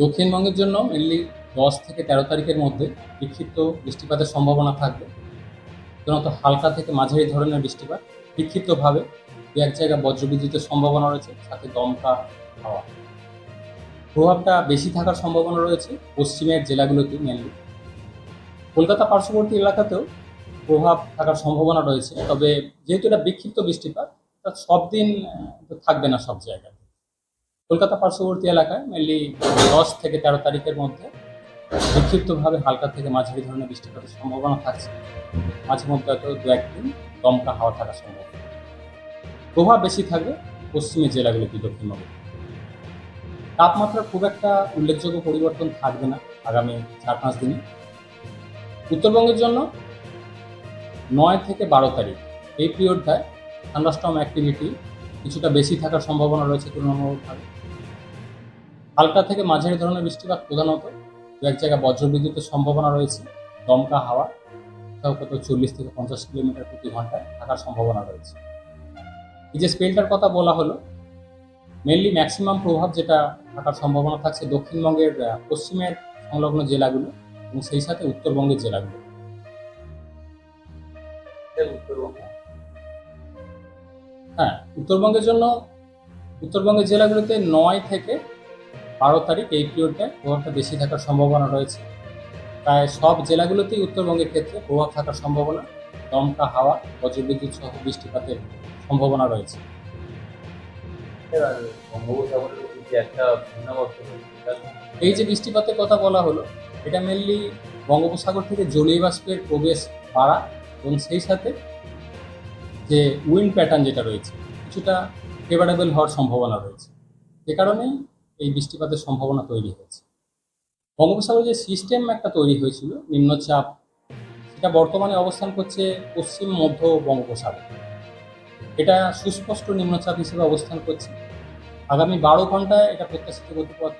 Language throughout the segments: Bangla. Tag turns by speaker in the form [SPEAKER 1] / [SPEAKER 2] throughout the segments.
[SPEAKER 1] দক্ষিণবঙ্গের জন্য মেনলি দশ থেকে তেরো তারিখের মধ্যে বিক্ষিপ্ত বৃষ্টিপাতের সম্ভাবনা থাকবে। সাধারণত হালকা থেকে মাঝারি ধরনের বৃষ্টিপাত বিক্ষিপ্তভাবে দু এক জায়গায় বজ্রবিদ্যুতের সম্ভাবনা রয়েছে, সাথে দমকা হাওয়া। প্রভাবটা বেশি থাকার সম্ভাবনা রয়েছে পশ্চিমের জেলাগুলোতে মেনলি কলকাতা পার্শ্ববর্তী এলাকাতেও প্রভাব থাকার সম্ভাবনা রয়েছে, তবে যেহেতু এটা বিক্ষিপ্ত বৃষ্টিপাত সব দিন থাকবে না সব জায়গায় কলকাতা পার্শ্ববর্তী এলাকায় মেনলি দশ থেকে তেরো তারিখের মধ্যে বিক্ষিপ্তভাবে হালকা থেকে মাঝারি ধরনের বৃষ্টিপাতের সম্ভাবনা থাকছে। মাঝে মধ্যে হয়তো দু একদিন দমকা হাওয়া থাকা সম্ভব প্রভাব বেশি থাকবে পশ্চিমের জেলাগুলিতে দক্ষিণবঙ্গে। তাপমাত্রার খুব একটা উল্লেখযোগ্য পরিবর্তন থাকবে না আগামী চার পাঁচ দিনে। উত্তরবঙ্গের জন্য নয় থেকে বারো তারিখ, এই পিরিয়ডটায় থান্ডাস্টর্ম অ্যাক্টিভিটি কিছুটা বেশি থাকার সম্ভাবনা রয়েছে তুলনামূলকভাবে হালকা থেকে মাঝারি ধরনের বৃষ্টিপাত প্রধানত দু এক জায়গায় বজ্রবিদ্যুতের সম্ভাবনা রয়েছে। দমকা হাওয়া কোথাও কত চল্লিশ থেকে পঞ্চাশ কিলোমিটার প্রতি ঘন্টায় থাকার সম্ভাবনা রয়েছে। এই যে স্পেলটার কথা বলা হলো মেনলি ম্যাক্সিমাম প্রভাব যেটা থাকার সম্ভাবনা থাকছে দক্ষিণবঙ্গের পশ্চিমের সংলগ্ন জেলাগুলো এবং সেই সাথে উত্তরবঙ্গের জেলাগুলো। হ্যাঁ উত্তরবঙ্গের জন্য উত্তরবঙ্গের জেলাগুলোতে নয় থেকে বারো তারিখ এই পিরিয়ডটায় প্রভাবটা বেশি থাকার সম্ভাবনা রয়েছে। প্রায় সব জেলাগুলোতেই উত্তরবঙ্গের ক্ষেত্রে প্রভাব থাকার সম্ভাবনা দমকা হাওয়া বজ্রবিদ্যুৎ সহ বৃষ্টিপাতের সম্ভাবনা রয়েছে। এই যে বৃষ্টিপাতের কথা বলা হলো এটা মেনলি বঙ্গোপসাগর থেকে জলীয় বাষ্পের প্রবেশ বাড়া এবং সেই সাথে যে উইন্ড প্যাটার্ন যেটা রয়েছে কিছুটা ফেভারেবল হওয়ার সম্ভাবনা রয়েছে। যে কারণেই এই বৃষ্টিপাতের সম্ভাবনা তৈরি হয়েছে। বঙ্গোপসাগরে যে সিস্টেম একটা তৈরি হয়েছিল, নিম্নচাপ, সেটা বর্তমানে অবস্থান করছে পশ্চিম মধ্য বঙ্গোপসাগর। এটা সুস্পষ্ট নিম্নচাপ হিসেবে অবস্থান করছে। আগামী বারো ঘন্টায় এটা প্রত্যাশিত গতিপথ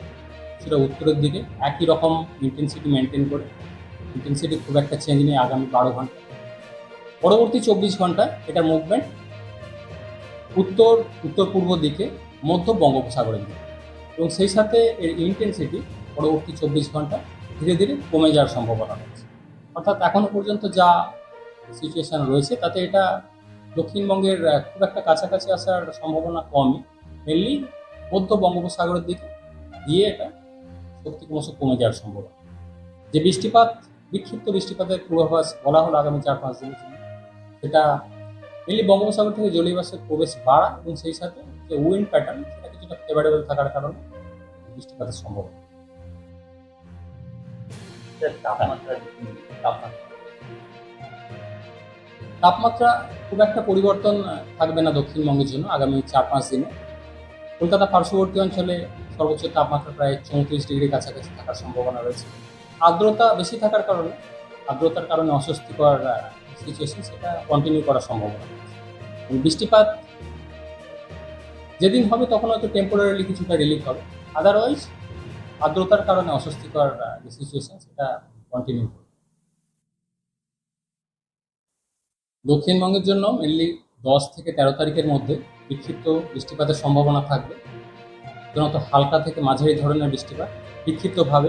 [SPEAKER 1] সেটা উত্তরের দিকে, একই রকম ইন্টেন্সিটি মেনটেন করে। ইন্টেন্সিটি খুব একটা চেঞ্জ নেই আগামী বারো ঘণ্টা পরবর্তী চব্বিশ ঘণ্টা এটার মুভমেন্ট উত্তর উত্তর পূর্ব দিকে, মধ্য বঙ্গোপসাগরের দিকে। এবং সেই সাথে এর ইন্টেন্সিটি পরবর্তী চব্বিশ ঘণ্টা ধীরে ধীরে কমে যাওয়ার সম্ভাবনা রয়েছে। অর্থাৎ এখনও পর্যন্ত যা সিচুয়েশান রয়েছে, তাতে এটা দক্ষিণবঙ্গের খুব একটা কাছাকাছি আসার সম্ভাবনা কমই। মেনলি মধ্য বঙ্গোপসাগরের দিকে গিয়ে এটা শক্তি ক্রমশ কমে যাওয়ার সম্ভাবনা। যে বৃষ্টিপাত, বিক্ষিপ্ত বৃষ্টিপাতের পূর্বাভাস বলা হলো আগামী চার পাঁচ দিনের জন্য। সেটা মেনলি বঙ্গোপসাগর থেকে জলীয় বাষ্পের প্রবেশ বাড়া এবং সেই সাথে যে উইন্ড প্যাটার্ন সেটা কিছুটা ফেভারেবল থাকার কারণে বৃষ্টিপাতের সম্ভাবনা
[SPEAKER 2] তাপমাত্রা তাপমাত্রা।
[SPEAKER 1] খুব একটা পরিবর্তন থাকবে না দক্ষিণবঙ্গের জন্য আগামী চার পাঁচ দিনে। কলকাতা পার্শ্ববর্তী অঞ্চলে সর্বোচ্চ তাপমাত্রা প্রায় চৌত্রিশ ডিগ্রি কাছাকাছি থাকার সম্ভাবনা রয়েছে। আর্দ্রতা বেশি থাকার কারণে, আর্দ্রতার কারণে অস্বস্তিকর সিচুয়েশন সেটা কন্টিনিউ করার সম্ভাবনা বৃষ্টিপাত যেদিন হবে তখন হয়তো টেম্পোরারিলি কিছুটা রিলিফ হবে। আদারওয়াইজ আর্দ্রতার কারণে অস্বস্তিকর যে সিচুয়েশন সেটা কন্টিনিউ করবে। দক্ষিণবঙ্গের জন্য মেনলি দশ থেকে তেরো তারিখের মধ্যে বিক্ষিপ্ত বৃষ্টিপাতের সম্ভাবনা থাকবে। সাধারণত হালকা থেকে মাঝারি ধরনের বৃষ্টিপাত বিক্ষিপ্তভাবে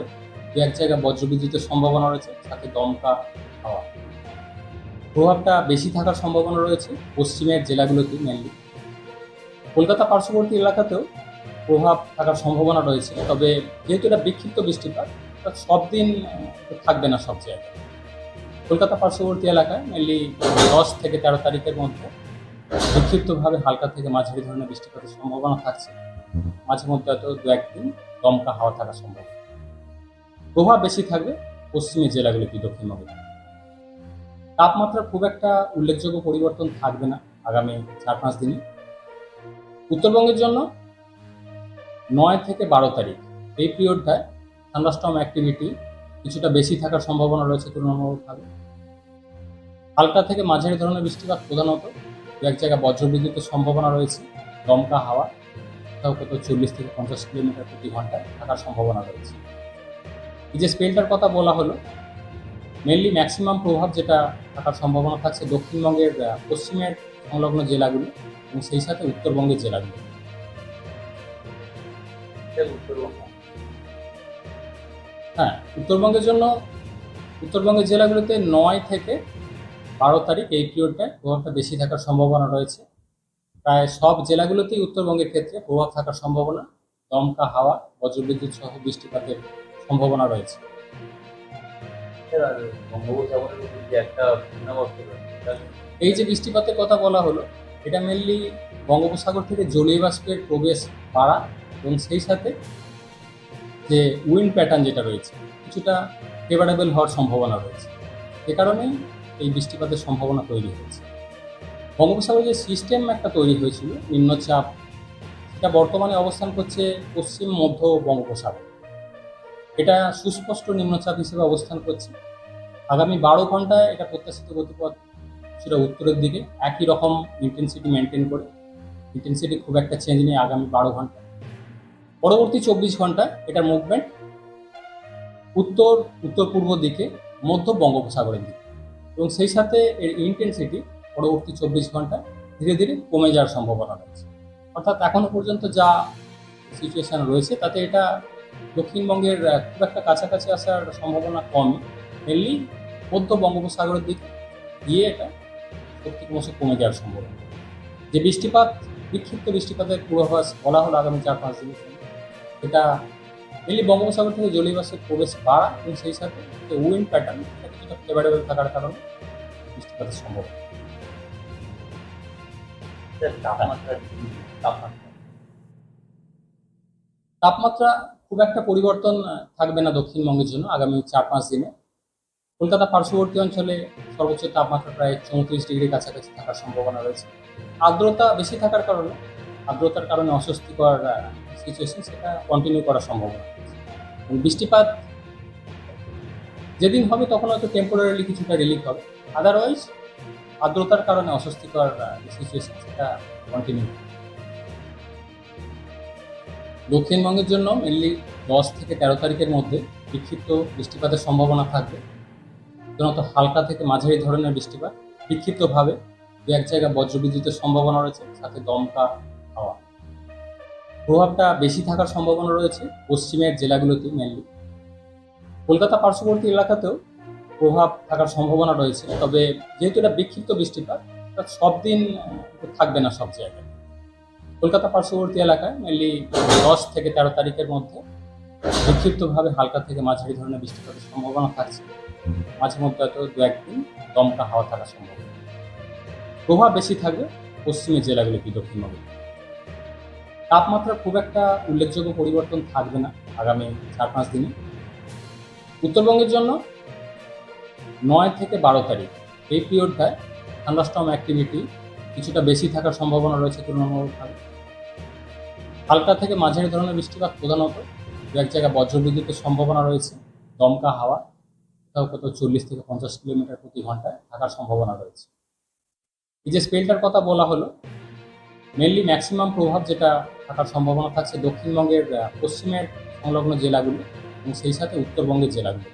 [SPEAKER 1] দু এক জায়গায় বজ্রবিদ্যুতের সম্ভাবনা রয়েছে, সাথে দমকা হাওয়া। প্রভাবটা বেশি থাকার সম্ভাবনা রয়েছে পশ্চিমের জেলাগুলোতে মেনলি কলকাতা পার্শ্ববর্তী এলাকাতেও প্রভাব থাকার সম্ভাবনা রয়েছে। তবে যেহেতু এটা বিক্ষিপ্ত বৃষ্টিপাত সব দিন থাকবে না সব জায়গায়। কলকাতা পার্শ্ববর্তী এলাকায় মেনলি দশ থেকে তেরো তারিখের মধ্যে বিক্ষিপ্তভাবে হালকা থেকে মাঝারি ধরনের বৃষ্টিপাতের সম্ভাবনা থাকছে। মাঝে মধ্যে হয়তো দু একদিন দমকা হাওয়া থাকা সম্ভব প্রভাব বেশি থাকবে পশ্চিমের জেলাগুলিতে দক্ষিণবঙ্গে তাপমাত্রার খুব একটা উল্লেখযোগ্য পরিবর্তন থাকবে না আগামী চার পাঁচ দিনে। উত্তরবঙ্গের জন্য নয় থেকে বারো তারিখ। এই পিরিয়ডটায় থান্ডাস্টর্ম অ্যাক্টিভিটি কিছুটা বেশি থাকার সম্ভাবনা রয়েছে তুলনামূলকভাবে। হালকা থেকে মাঝারি ধরনের বৃষ্টিপাত প্রধানত দু এক জায়গায় বজ্রবিদ্যুতের সম্ভাবনা রয়েছে। দমকা হাওয়া, কোথাও কত চল্লিশ থেকে পঞ্চাশ কিলোমিটার প্রতি ঘন্টায় থাকার সম্ভাবনা রয়েছে। এই যে স্পেলটার কথা বলা হলো মেনলি ম্যাক্সিমাম প্রভাব যেটা থাকার সম্ভাবনা থাকছে দক্ষিণবঙ্গের পশ্চিমের সংলগ্ন জেলাগুলো এবং সেই সাথে উত্তরবঙ্গের জেলাগুলো।
[SPEAKER 2] উত্তরবঙ্গ।
[SPEAKER 1] হ্যাঁ উত্তরবঙ্গের জন্য উত্তরবঙ্গের জেলাগুলোতে নয় থেকে বারো তারিখ এই পিরিয়ডটায় প্রভাবটা বেশি থাকার সম্ভাবনা রয়েছে। প্রায় সব জেলাগুলোতেই উত্তরবঙ্গের ক্ষেত্রে প্রভাব থাকার সম্ভাবনা দমকা হাওয়া বজ্রবিদ্যুৎ সহ বৃষ্টিপাতের সম্ভাবনা রয়েছে। এই যে বৃষ্টিপাতের কথা বলা হলো এটা মেনলি বঙ্গোপসাগর থেকে জলীয় বাষ্পের প্রবেশ বাড়া এবং সেই সাথে যে উইন্ড প্যাটার্ন যেটা রয়েছে, কিছুটা ফেভারেবল হওয়ার সম্ভাবনা রয়েছে। এ কারণেই এই বৃষ্টিপাতের সম্ভাবনা তৈরি হয়েছে। বঙ্গোপসাগরে যে সিস্টেম একটা তৈরি হয়েছিল, নিম্নচাপ, সেটা বর্তমানে অবস্থান করছে পশ্চিম মধ্য বঙ্গোপসাগর। এটা সুস্পষ্ট নিম্নচাপ হিসেবে অবস্থান করছে। আগামী বারো ঘন্টায় এটা প্রত্যাশিত গতিপথ সেটা উত্তরের দিকে একই রকম ইন্টেন্সিটি মেনটেন করে ইন্টেন্সিটি খুব একটা চেঞ্জ নেই আগামী বারো ঘণ্টা পরবর্তী চব্বিশ ঘণ্টা এটার মুভমেন্ট উত্তর উত্তর পূর্ব দিকে, মধ্য বঙ্গোপসাগরের দিকে। এবং সেই সাথে এর ইন্টেন্সিটি পরবর্তী চব্বিশ ঘণ্টা ধীরে ধীরে কমে যাওয়ার সম্ভাবনা রয়েছে। অর্থাৎ এখনও পর্যন্ত যা সিচুয়েশন রয়েছে, তাতে এটা দক্ষিণবঙ্গের খুব একটা কাছাকাছি আসার সম্ভাবনা কমই মেনলি মধ্য বঙ্গোপসাগরের দিকে গিয়ে এটা শক্তি ক্রমশ কমে যাওয়ার সম্ভাবনা। যে বৃষ্টিপাত, বিক্ষিপ্ত বৃষ্টিপাতের পূর্বাভাস বলা হলো আগামী চার পাঁচ দিনের এটা মেনলি বঙ্গোপসাগর থেকে জলীয় বাষ্পের প্রবেশ বাড়া এবং সেই সাথে উইন্ড প্যাটার্ন কিছুটা ফেভারেবল থাকার কারণে বৃষ্টিপাতের সম্ভাবনা।
[SPEAKER 2] স্যার তাপমাত্রা
[SPEAKER 1] খুব একটা পরিবর্তন থাকবে না দক্ষিণবঙ্গের জন্য আগামী চার পাঁচ দিনে। কলকাতা পার্শ্ববর্তী অঞ্চলে সর্বোচ্চ তাপমাত্রা প্রায় চৌত্রিশ ডিগ্রি কাছাকাছি থাকার সম্ভাবনা রয়েছে। আর্দ্রতা বেশি থাকার কারণে আর্দ্রতার কারণে অস্বস্তিকর সিচুয়েশন সেটা কন্টিনিউ করার সম্ভাবনা বৃষ্টিপাত যেদিন হবে তখন হয়তো টেম্পোরারিলি কিছুটা রিলিফ হবে। আদারওয়াইজ আর্দ্রতার কারণে অস্বস্তিকর সিচুয়েশন সেটা কন্টিনিউ দক্ষিণবঙ্গের জন্য মেনলি দশ থেকে তেরো তারিখের মধ্যে বিক্ষিপ্ত বৃষ্টিপাতের সম্ভাবনা থাকবে। সাধারণত হালকা থেকে মাঝারি ধরনের বৃষ্টিপাত বিক্ষিপ্তভাবে দু এক জায়গায় বজ্রবিদ্যুতের সম্ভাবনা রয়েছে, সাথে দমকা প্রভাবটা বেশি থাকার সম্ভাবনা রয়েছে পশ্চিমের জেলাগুলোতে মেনলি কলকাতা পার্শ্ববর্তী এলাকাতেও প্রভাব থাকার সম্ভাবনা রয়েছে, তবে যেহেতু এটা বিক্ষিপ্ত বৃষ্টিপাত সব দিন থাকবে না সব জায়গায়। কলকাতা পার্শ্ববর্তী এলাকায় মেনলি দশ থেকে তেরো তারিখের মধ্যে বিক্ষিপ্তভাবে হালকা থেকে মাঝারি ধরনের বৃষ্টিপাতের সম্ভাবনা থাকছে। মাঝে মধ্যে হয়তো দু একদিন দমকা হাওয়া থাকার সম্ভাবনা। প্রভাব বেশি থাকবে পশ্চিমের জেলাগুলিতে দক্ষিণবঙ্গে। তাপমাত্রার খুব একটা উল্লেখযোগ্য পরিবর্তন থাকবে না আগামী চার পাঁচ দিনে। উত্তরবঙ্গের জন্য নয় থেকে বারো তারিখ, এই পিরিয়ডটায় থান্ডারস্টর্ম অ্যাক্টিভিটি কিছুটা বেশি থাকার সম্ভাবনা রয়েছে তুলনামূলকভাবে হালকা থেকে মাঝারি ধরনের বৃষ্টিপাত প্রধানত দু এক জায়গায় বজ্রবিদ্যুতের সম্ভাবনা রয়েছে, দমকা হাওয়া, কোথাও কোথাও চল্লিশ থেকে পঞ্চাশ কিলোমিটার প্রতি ঘন্টায় থাকার সম্ভাবনা রয়েছে। এই যে স্পেলটার কথা বলা হলো মেনলি ম্যাক্সিমাম প্রভাব যেটা থাকার সম্ভাবনা থাকছে দক্ষিণবঙ্গের পশ্চিমের সংলগ্ন জেলাগুলো এবং সেই সাথে উত্তরবঙ্গের জেলাগুলো।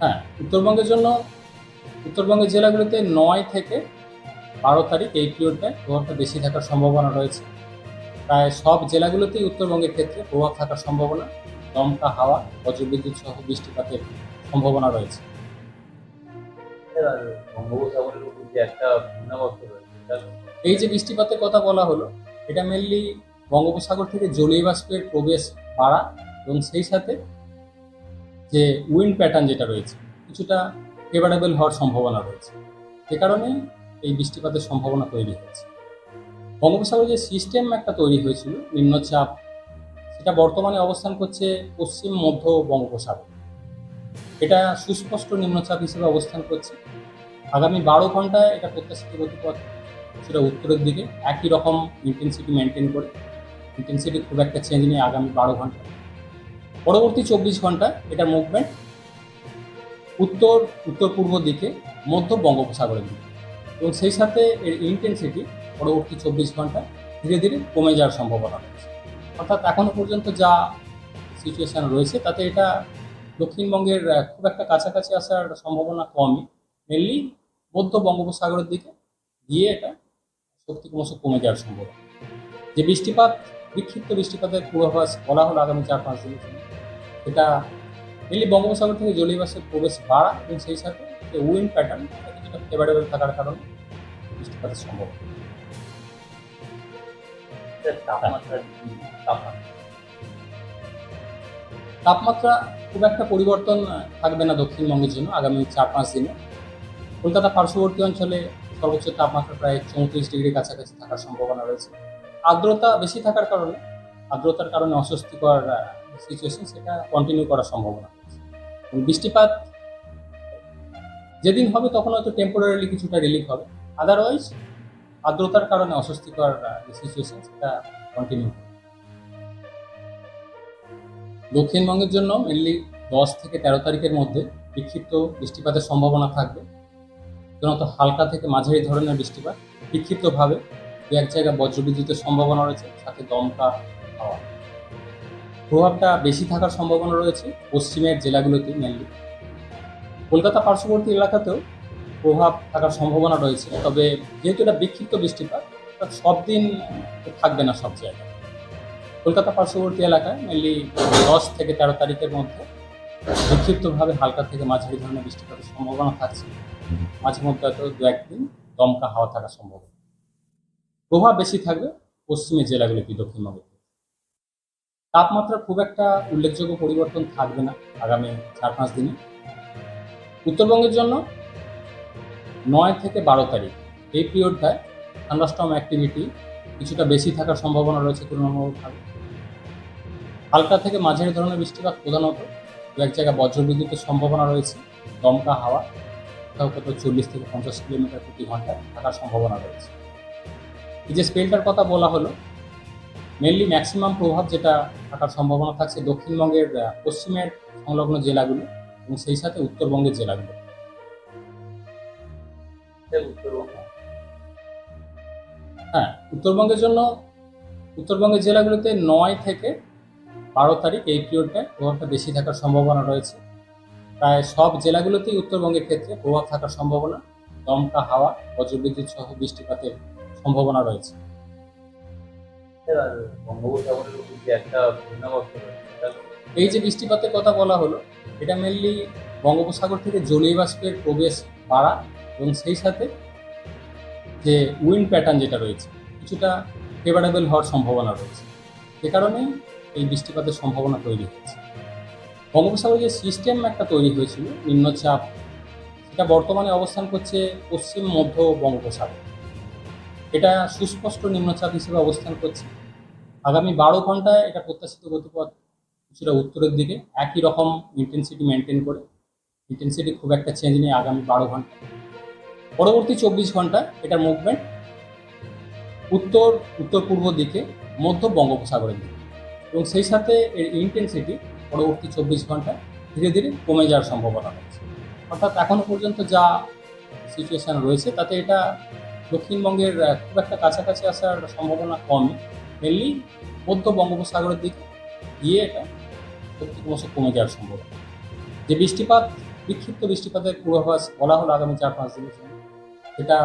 [SPEAKER 1] হ্যাঁ উত্তরবঙ্গের জন্য উত্তরবঙ্গের জেলাগুলোতে নয় থেকে বারো তারিখ এই পিরিয়ডটায় প্রভাবটা বেশি থাকার সম্ভাবনা রয়েছে। প্রায় সব জেলাগুলোতেই উত্তরবঙ্গের ক্ষেত্রে প্রভাব থাকার সম্ভাবনা। দমকা হাওয়া বজ্রবিদ্যুৎ সহ বৃষ্টিপাতের সম্ভাবনা রয়েছে। এই যে বৃষ্টিপাতের কথা বলা হলো, এটা মেনলি বঙ্গোপসাগর থেকে জলীয় বাষ্পের প্রবেশ বাড়া এবং সেই সাথে যে উইন্ড প্যাটার্ন যেটা রয়েছে, কিছুটা ফেভারেবল হওয়ার সম্ভাবনা রয়েছে। যে কারণে এই বৃষ্টিপাতের সম্ভাবনা তৈরি হয়েছে। বঙ্গোপসাগরে যে সিস্টেম একটা তৈরি হয়েছিল, নিম্নচাপ, সেটা বর্তমানে অবস্থান করছে পশ্চিম মধ্য বঙ্গোপসাগর। এটা সুস্পষ্ট নিম্নচাপ হিসেবে অবস্থান করছে। আগামী বারো ঘন্টায় এটা প্রত্যাশিত গতিপথ সেটা উত্তরের দিকে, একই রকম ইন্টেন্সিটি মেনটেন করে। ইন্টেন্সিটি খুব একটা চেঞ্জ নেই আগামী বারো ঘণ্টা। পরবর্তী চব্বিশ ঘণ্টা এটার মুভমেন্ট উত্তর উত্তর পূর্ব দিকে, মধ্য বঙ্গোপসাগরের দিকে। এবং সেই সাথে এর ইন্টেন্সিটি পরবর্তী চব্বিশ ঘণ্টা ধীরে ধীরে কমে যাওয়ার সম্ভাবনা রয়েছে। অর্থাৎ এখনও পর্যন্ত যা সিচুয়েশন রয়েছে, তাতে এটা দক্ষিণবঙ্গের খুব একটা কাছাকাছি আসার সম্ভাবনা কমই। মেনলি মধ্য বঙ্গোপসাগরের দিকে গিয়ে এটা শক্তি ক্রমশ কমে যাওয়ার সম্ভাবনা। যে বৃষ্টিপাত, বিক্ষিপ্ত বৃষ্টিপাতের পূর্বাভাস বলা হলো আগামী চার পাঁচ দিনের জন্য। এটা মেনলি বঙ্গোপসাগর থেকে জলীয় বাষ্পের প্রবেশ বাড়া এবং সেই সাথে যে উইন্ড প্যাটার্ন কিছুটা ফেভারেবল থাকার কারণে বৃষ্টিপাতের সম্ভাবনা।
[SPEAKER 2] তাপমাত্রা তাপমাত্রা।
[SPEAKER 1] তাপমাত্রা খুব একটা পরিবর্তন থাকবে না দক্ষিণবঙ্গের জন্য আগামী চার পাঁচ দিনে। কলকাতা পার্শ্ববর্তী অঞ্চলে সর্বোচ্চ তাপমাত্রা প্রায় চৌত্রিশ ডিগ্রি কাছাকাছি থাকার সম্ভাবনা রয়েছে। আর্দ্রতা বেশি থাকার কারণে, আর্দ্রতার কারণে অস্বস্তিকর সিচুয়েশন সেটা কন্টিনিউ করার সম্ভাবনা বৃষ্টিপাত যেদিন হবে তখন হয়তো টেম্পোরারিলি কিছুটা রিলিফ হবে। আদারওয়াইজ আর্দ্রতার কারণে অস্বস্তিকর সিচুয়েশন সেটা কন্টিনিউ দক্ষিণবঙ্গের জন্য মেনলি দশ থেকে তেরো তারিখের মধ্যে বিক্ষিপ্ত বৃষ্টিপাতের সম্ভাবনা থাকবে। সাধারণত হালকা থেকে মাঝারি ধরনের বৃষ্টিপাত বিক্ষিপ্তভাবে দু এক জায়গায় বজ্রবিদ্যুতের সম্ভাবনা রয়েছে, সাথে দমকা হাওয়া। প্রভাবটা বেশি থাকার সম্ভাবনা রয়েছে পশ্চিমের জেলাগুলোতে মেনলি কলকাতা পার্শ্ববর্তী এলাকাতেও প্রভাব থাকার সম্ভাবনা রয়েছে, তবে যেহেতু এটা বিক্ষিপ্ত বৃষ্টিপাত, সব দিন থাকবে না সব জায়গায়। কলকাতা পার্শ্ববর্তী এলাকায় মেনলি দশ থেকে তেরো তারিখের মধ্যে, বিক্ষিপ্তভাবে হালকা থেকে মাঝারি ধরনের বৃষ্টিপাতের সম্ভাবনা থাকছে। মাঝে মধ্যে হয়তো দু একদিন দমকা হাওয়া থাকা সম্ভব প্রভাব বেশি থাকবে পশ্চিমের জেলাগুলিতে দক্ষিণবঙ্গের ক্ষেত্রে। তাপমাত্রা খুব একটা উল্লেখযোগ্য পরিবর্তন থাকবে না আগামী চার পাঁচ দিনে। উত্তরবঙ্গের জন্য নয় থেকে বারো তারিখ, এই পিরিয়ডটায় থান্ডারস্টর্ম অ্যাক্টিভিটি কিছুটা বেশি থাকার সম্ভাবনা রয়েছে তুলনামূলকভাবে হালকা থেকে মাঝারি ধরনের বৃষ্টিপাত প্রধানত দু এক জায়গায় বজ্রবিদ্যুতের সম্ভাবনা রয়েছে। দমকা হাওয়া কোথাও কোথাও চল্লিশ থেকে পঞ্চাশ কিলোমিটার প্রতি ঘন্টায় থাকার সম্ভাবনা রয়েছে। এই যে স্পেলটার কথা বলা হলো মেনলি ম্যাক্সিমাম প্রভাব যেটা থাকার সম্ভাবনা থাকছে দক্ষিণবঙ্গের পশ্চিমের সংলগ্ন জেলাগুলো এবং সেই সাথে উত্তরবঙ্গের জেলাগুলো।
[SPEAKER 2] স্যার
[SPEAKER 1] হ্যাঁ উত্তরবঙ্গের জন্য উত্তরবঙ্গের জেলাগুলোতে নয় থেকে বারো তারিখ এই পিরিয়ডটায় প্রভাবটা বেশি থাকার সম্ভাবনা রয়েছে। প্রায় সব জেলাগুলোতেই উত্তরবঙ্গের ক্ষেত্রে প্রভাব থাকার সম্ভাবনা দমকা হাওয়া বজ্রবিদ্যুৎ সহ বৃষ্টিপাতের সম্ভাবনা রয়েছে।
[SPEAKER 2] যে
[SPEAKER 1] এই যে বৃষ্টিপাতের কথা বলা হলো এটা মেনলি বঙ্গোপসাগর থেকে জলীয় বাষ্পের প্রবেশ বাড়া এবং সেই সাথে যে উইন্ড প্যাটার্ন যেটা রয়েছে কিছুটা ফেভারেবল হওয়ার সম্ভাবনা রয়েছে। সে কারণে এই বৃষ্টিপাতের সম্ভাবনা তৈরি হয়েছে। বঙ্গোপসাগরে যে সিস্টেম একটা তৈরি হয়েছিল, নিম্নচাপ, সেটা বর্তমানে অবস্থান করছে পশ্চিম, মধ্য বঙ্গোপসাগর। এটা সুস্পষ্ট নিম্নচাপ হিসেবে অবস্থান করছে। আগামী বারো ঘন্টায় এটা প্রত্যাশিত গতিপথ কিছুটা উত্তরের দিকে, একই রকম ইন্টেন্সিটি মেনটেন করে ইন্টেন্সিটি খুব একটা চেঞ্জ নেই আগামী বারো ঘণ্টা পরবর্তী চব্বিশ ঘণ্টা এটার মুভমেন্ট উত্তর উত্তর পূর্ব দিকে, মধ্য বঙ্গোপসাগরের দিকে। এবং সেই সাথে এর ইন্টেন্সিটি পরবর্তী চব্বিশ ঘণ্টা ধীরে ধীরে কমে যাওয়ার সম্ভাবনা রয়েছে। অর্থাৎ এখনও পর্যন্ত যা সিচুয়েশান রয়েছে, তাতে এটা দক্ষিণবঙ্গের খুব একটা কাছাকাছি আসার সম্ভাবনা কমই মেনলি মধ্য বঙ্গোপসাগরের দিকে গিয়ে এটা সত্যি ক্রমশ কমে যাওয়ার সম্ভাবনা। যে বৃষ্টিপাত, বিক্ষিপ্ত বৃষ্টিপাতের পূর্বাভাস বলা হলো আগামী চার পাঁচ দিনের জন্য। সেটা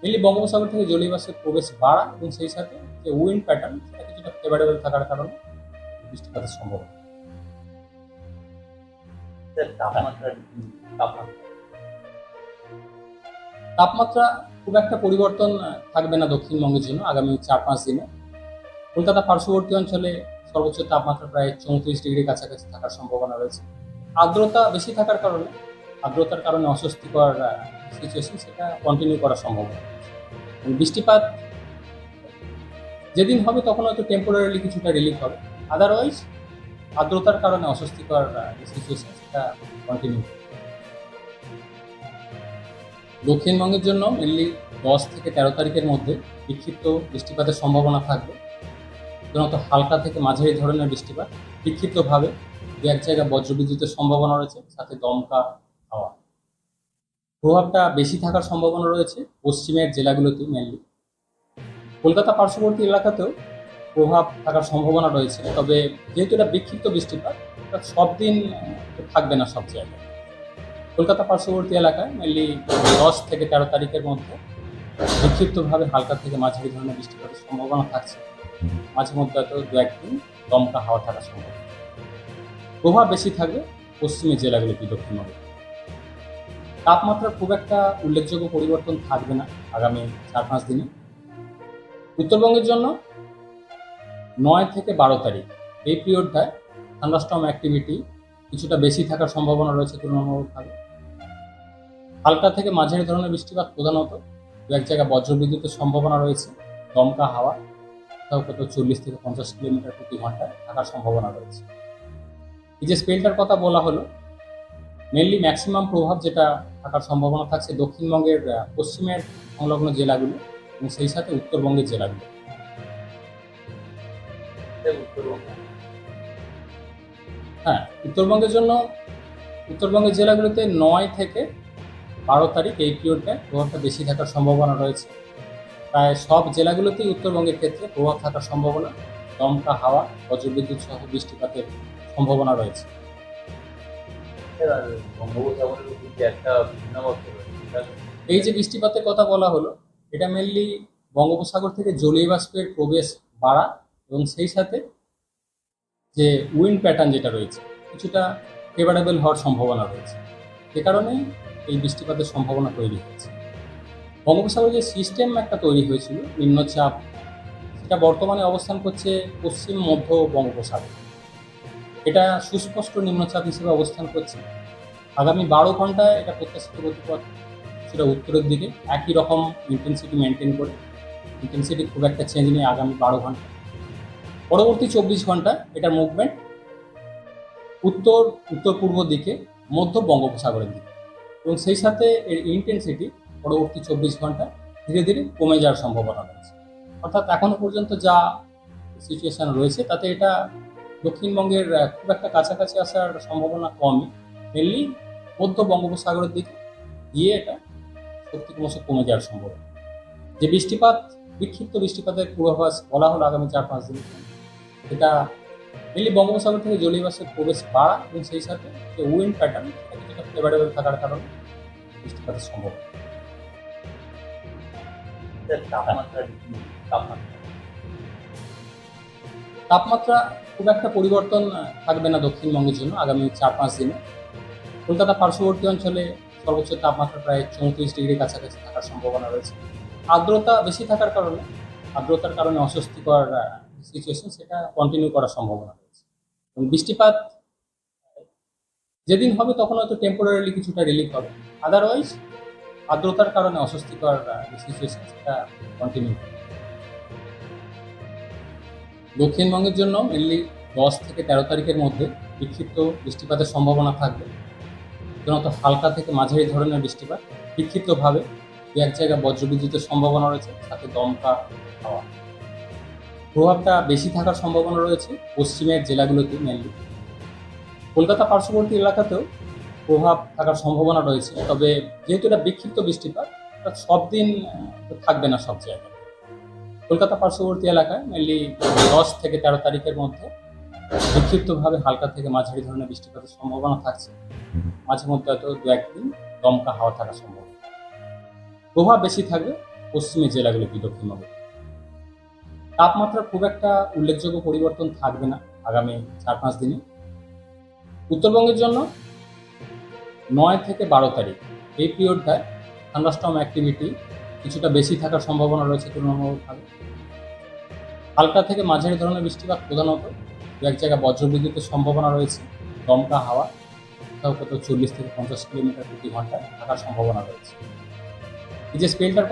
[SPEAKER 1] মেনলি বঙ্গোপসাগর থেকে জলীয় বাষ্পের প্রবেশ বাড়া এবং সেই সাথে যে উইন্ড প্যাটার্ন ফেভারেবল থাকার কারণে বৃষ্টিপাতের সম্ভাবনা।
[SPEAKER 2] তাপমাত্রা
[SPEAKER 1] খুব একটা পরিবর্তন থাকবে না দক্ষিণবঙ্গের জন্য আগামী চার পাঁচ দিনে। কলকাতা পার্শ্ববর্তী অঞ্চলে সর্বোচ্চ তাপমাত্রা প্রায় চৌত্রিশ ডিগ্রি কাছাকাছি থাকার সম্ভাবনা রয়েছে। আর্দ্রতা বেশি থাকার কারণে আর্দ্রতার কারণে অস্বস্তিকর সিচুয়েশন সেটা কন্টিনিউ করা সম্ভব। বৃষ্টিপাত যেদিন হবে তখন হয়তো টেম্পোরারিলি কিছুটা রিলিফ হবে। আদারওয়াইজ আর্দ্রতার কারণে অস্বস্তিকর সেটা কন্টিনিউ দক্ষিণবঙ্গের জন্য মেনলি দশ থেকে তেরো তারিখের মধ্যে বিক্ষিপ্ত বৃষ্টিপাতের সম্ভাবনা থাকবে। সাধারণত হালকা থেকে মাঝারি ধরনের বৃষ্টিপাত বিক্ষিপ্তভাবে দু এক জায়গায় বজ্রবিদ্যুতের সম্ভাবনা রয়েছে, সাথে দমকা হাওয়া। প্রভাবটা বেশি থাকার সম্ভাবনা রয়েছে পশ্চিমের জেলাগুলোতে মেনলি কলকাতা পার্শ্ববর্তী এলাকাতেও প্রভাব থাকার সম্ভাবনা রয়েছে। তবে যেহেতু এটা বিক্ষিপ্ত বৃষ্টিপাত, এটা সব দিন থাকবে না সব জায়গায়। কলকাতা পার্শ্ববর্তী এলাকায় মেনলি দশ থেকে তেরো তারিখের মধ্যে বিক্ষিপ্তভাবে হালকা থেকে মাঝারি ধরনের বৃষ্টিপাতের সম্ভাবনা থাকছে। মাঝে মধ্যে হয়তো দু একদিন দমকা হাওয়া থাকা সম্ভব প্রভাব বেশি থাকবে পশ্চিমের জেলাগুলিতে দক্ষিণবঙ্গে তাপমাত্রা খুব একটা উল্লেখযোগ্য পরিবর্তন থাকবে না আগামী চার পাঁচ দিনে। উত্তরবঙ্গের জন্য নয় থেকে বারো তারিখ। এই পিরিয়ডটায় থান্ডাস্টর্ম অ্যাক্টিভিটি কিছুটা বেশি থাকার সম্ভাবনা রয়েছে তুলনামূলকভাবে হালকা থেকে মাঝারি ধরনের বৃষ্টিপাত প্রধানত দু এক জায়গায় বজ্রবিদ্যুতের সম্ভাবনা রয়েছে, দমকা হাওয়া, কোথাও কোথাও চল্লিশ থেকে পঞ্চাশ কিলোমিটার প্রতি ঘন্টায় থাকার সম্ভাবনা রয়েছে। এই যে স্পেলটার কথা বলা হলো মেনলি ম্যাক্সিমাম প্রভাব যেটা থাকার সম্ভাবনা থাকছে দক্ষিণবঙ্গের পশ্চিমের সংলগ্ন জেলাগুলো এবং সেই সাথে উত্তরবঙ্গের জেলাগুলো হ্যাঁ উত্তরবঙ্গের জন্য উত্তরবঙ্গের জেলাগুলোতে নয় থেকে বারো তারিখ এই পিরিয়ডটায় প্রভাবটা বেশি থাকার সম্ভাবনা রয়েছে। প্রায় সব জেলাগুলোতেই উত্তরবঙ্গের ক্ষেত্রে প্রভাব থাকার সম্ভাবনা দমকা হাওয়া বজ্রবিদ্যুৎ সহ বৃষ্টিপাতের সম্ভাবনা রয়েছে। এই যে বৃষ্টিপাতের কথা বলা হলো এটা মেনলি বঙ্গোপসাগর থেকে জলীয় বাষ্পের প্রবেশ বাড়া এবং সেই সাথে যে উইন্ড প্যাটার্ন যেটা রয়েছে, কিছুটা ফেভারেবল হওয়ার সম্ভাবনা রয়েছে। সে কারণেই এই বৃষ্টিপাতের সম্ভাবনা তৈরি হয়েছে। বঙ্গোপসাগরে যে সিস্টেম একটা তৈরি হয়েছিল, নিম্নচাপ, সেটা বর্তমানে অবস্থান করছে পশ্চিম মধ্য বঙ্গোপসাগর। এটা সুস্পষ্ট নিম্নচাপ হিসেবে অবস্থান করছে। আগামী বারো ঘন্টায় এটা প্রত্যাশিত গতিপথ সেটা উত্তরের দিকে, একই রকম ইন্টেন্সিটি মেনটেন করে ইন্টেন্সিটি খুব একটা চেঞ্জ নেই আগামী বারো ঘণ্টা। পরবর্তী চব্বিশ ঘণ্টা এটার মুভমেন্ট উত্তর উত্তর পূর্ব দিকে, মধ্য বঙ্গোপসাগরের দিকে। এবং সেই সাথে এর ইন্টেন্সিটি পরবর্তী চব্বিশ ঘণ্টা ধীরে ধীরে কমে যাওয়ার সম্ভাবনা রয়েছে। অর্থাৎ এখনও পর্যন্ত যা সিচুয়েশন রয়েছে, তাতে এটা দক্ষিণবঙ্গের খুব একটা কাছাকাছি আসার সম্ভাবনা কমই। মেনলি মধ্য বঙ্গোপসাগরের দিকে গিয়ে এটা শক্তি ক্রমশ কমে যাওয়ার সম্ভাবনা। যে বৃষ্টিপাত বিক্ষিপ্ত বৃষ্টিপাতের পূর্বাভাস বলা হলো আগামী চার পাঁচ দিন এটা মেনলি বঙ্গোপসাগর থেকে জলীয় বাষ্পের প্রবেশ বাড়া এবং সেই সাথে যে উইন্ড প্যাটার্ন কিছুটা ফেভারেবল থাকার কারণে বৃষ্টিপাতের সম্ভাবনা।
[SPEAKER 2] তাপমাত্রা তাপমাত্রা।
[SPEAKER 1] খুব একটা পরিবর্তন থাকবে না দক্ষিণবঙ্গের জন্য আগামী চার পাঁচ দিনে। কলকাতা পার্শ্ববর্তী অঞ্চলে সর্বোচ্চ তাপমাত্রা প্রায় চৌত্রিশ ডিগ্রি কাছাকাছি থাকার সম্ভাবনা রয়েছে। আর্দ্রতা বেশি থাকার কারণে, আর্দ্রতার কারণে অস্বস্তিকর সিচুয়েশন সেটা কন্টিনিউ করার সম্ভাবনা রয়েছে। এবং বৃষ্টিপাত, যেদিন হবে তখন হয়তো টেম্পোরারিলি কিছুটা রিলিফ হবে আদারওয়াইজ আর্দ্রতার কারণে অস্বস্তিকর সিচুয়েশন সেটা কন্টিনিউ দক্ষিণবঙ্গের জন্য মেনলি দশ থেকে তেরো তারিখের মধ্যে বিক্ষিপ্ত বৃষ্টিপাতের সম্ভাবনা থাকবে। সাধারণত হালকা থেকে মাঝারি ধরনের বৃষ্টিপাত বিক্ষিপ্তভাবে দু এক জায়গায় বজ্রবিদ্যুতের সম্ভাবনা রয়েছে, সাথে দমকা হাওয়া। প্রভাবটা বেশি থাকার সম্ভাবনা রয়েছে পশ্চিমের জেলাগুলোতে মেনলি কলকাতা পার্শ্ববর্তী এলাকাতেও প্রভাব থাকার সম্ভাবনা রয়েছে, তবে যেহেতু এটা বিক্ষিপ্ত বৃষ্টিপাত সব দিন থাকবে না সব জায়গায়। কলকাতা পার্শ্ববর্তী এলাকায় মেনলি দশ থেকে তেরো তারিখের মধ্যে বিক্ষিপ্তভাবে হালকা থেকে মাঝারি ধরনের বৃষ্টিপাতের সম্ভাবনা থাকছে। মাঝে মধ্যে হয়তো দু একদিন দমকা হাওয়া থাকা সম্ভব। প্রভাব বেশি থাকবে পশ্চিমের জেলাগুলিতে দক্ষিণবঙ্গে তাপমাত্রা খুব একটা উল্লেখযোগ্য পরিবর্তন থাকবে না আগামী চার পাঁচ দিনে। উত্তরবঙ্গের জন্য নয় থেকে বারো তারিখ এই পিরিয়ডটায় থান্ডাস্টর্ম অ্যাক্টিভিটি কিছুটা বেশি থাকার সম্ভাবনা রয়েছে তুলনামূলকভাবে হালকা থেকে মাঝারি ধরনের বৃষ্টিপাত প্রধানত এক জায়গায় বজ্রবিদ্যুতের সম্ভাবনা রয়েছে। দমকা হাওয়া, কোথাও কোথাও চল্লিশ থেকে পঞ্চাশ কিলোমিটার প্রতি ঘণ্টা থাকার সম্ভাবনা রয়েছে। এই যে স্পেলটার